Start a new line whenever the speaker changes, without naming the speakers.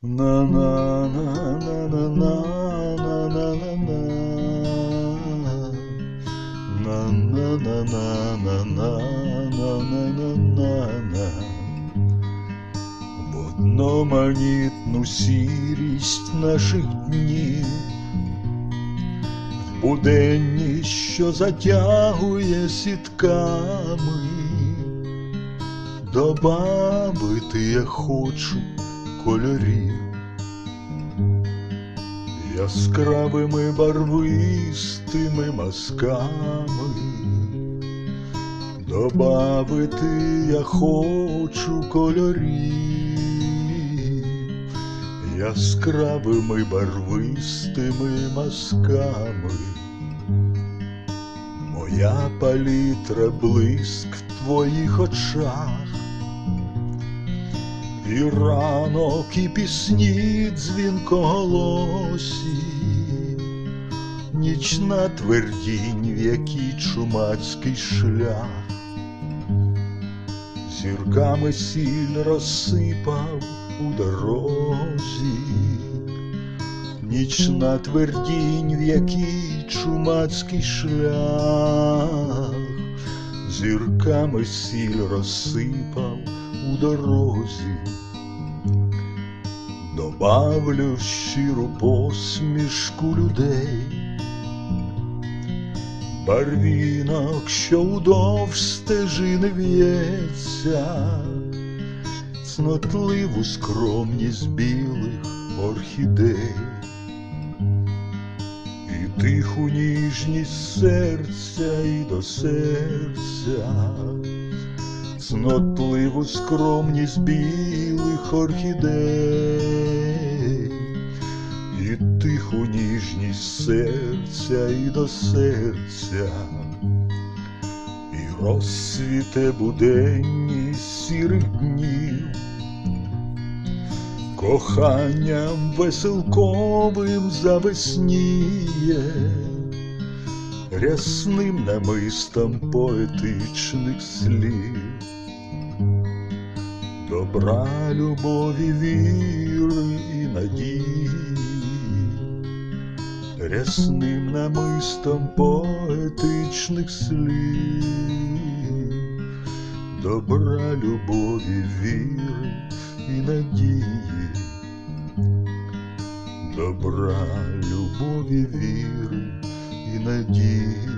На на на на на на на на на на на на на на на на на на на на в одноманітну сірість наших днів, в буденність, що затягує сітками, добавити я хочу кольорів яскравими барвистими мазками. Добавити я хочу кольорів яскравими барвистими мазками. Моя палітра блиск в твоїх очах. І ранок, і пісні дзвінкоголосі, нічна твердінь, в якій чумацький шлях, зірками сіль розсипав у дорозі, нічна твердінь, в якій чумацький шлях, зірками сіль розсипав у дорозі, добавлю щиру посмішку людей, барвінок, що удовж стежини в'ється, цнотливу скромність білих орхідей. Тиху ніжність серця і до серця. Цнотливу скромність білих орхідей, і тиху ніжність серця і до серця, і розсвіте буденність сірих днів, коханням веселковим завесніє рясним намистом поетичних слів, добра, любові, віри і надії, рясним намистом поетичних слів, добра, любові, віри і надії. Добра, любові, віри і надії.